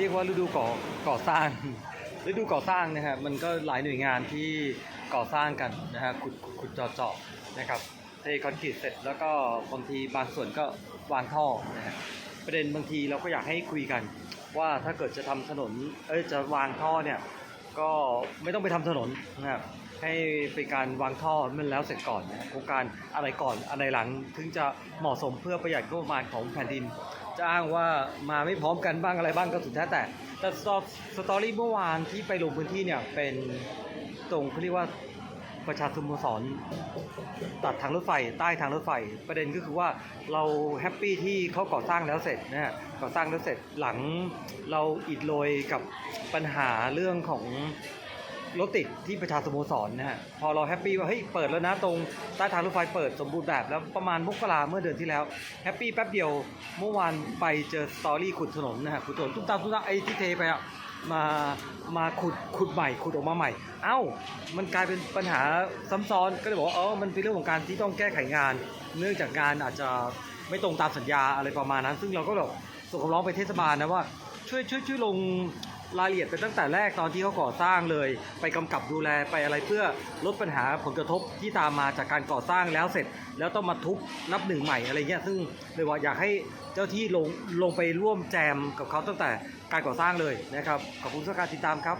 เรียกว่าฤดูก่อก่อสร้าง ฤดูก่อสร้างนะฮะมันก็หลายหน่วยงานที่ก่อสร้างกันนะฮะขุดขุดเจาะเจาะนะครับเทคอนกรีตเสร็จแล้วก็บางทีบางส่วนก็วางท่อนะฮะประเด็นบางทีเราก็อยากให้คุยกัน ว่าถ้าเกิดจะทำถนนเอ้ยจะวางท่อเนี่ย ก็ไม่ต้องไปทำถนนนะครับให้เป็นการวางท่อมันแล้วเสร็จก่อนนะโครงการอะไรก่อนอะไรหลัง ถึงจะเหมาะสมเพื่อประหยัดงบประมาณของแผ่นดิน จะอ้างว่ามาไม่พร้อมกันบ้างอะไรบ้างก็สุดแท้แต่ แต่สตอสตอรี่เมื่อวานที่ไปลงพื้นที่เนี่ยเป็นตรงเขาเรียกว่า ประชาสโมสรตัดทางรถไฟ ใต้ทางรถไฟ ประเด็นก็คือว่าเราแฮปปี้ที่เขาก่อสร้างแล้วเสร็จนะฮะก่อสร้างแล้วเสร็จหลังเราอิดโรยกับปัญหาเรื่องของรถติดที่ประชาสโมสรนะฮะพอเราแฮปปี้ว่าเฮ้ยเปิดแล้วนะตรงใต้ทางรถไฟเปิดสมบูรณ์แบบแล้วประมาณมกราเมื่อเดือนที่แล้วแฮปปี้แป๊บเดียวเมื่อวานไปเจอสตอรี่ขุดถนนนะฮะขุดถนนตุ้มตามตุ้มตามไอ้ที่เทไปอะ มามาขุดขุดใหม่ขุดออกมาใหม่ เอ้า มันกลายเป็นปัญหาซ้ำซ้อนก็เลยบอกว่าเออมันเป็นเรื่องของการที่ต้องแก้ไขงาน เนื่องจากงานอาจจะไม่ตรงตามสัญญาอะไรประมาณนั้น ซึ่งเราก็แบบส่งคำร้องไปเทศบาลนะว่าช่วยช่วยช่วยลง รายละเอียดไปตั้งแต่แรกตอนที่เขาก่อสร้างเลย ไปกำกับดูแลไปอะไรเพื่อลดปัญหาผลกระทบที่ตามมาจากการก่อสร้างแล้วเสร็จ แล้วต้องมาทุบนับหนึ่งใหม่อะไรเงี้ยซึ่งเลยว่าอยากให้เจ้าที่ลงลงไปร่วมแจมกับเขาตั้งแต่การก่อสร้างเลยนะครับขอบคุณสำหรับการติดตามครับ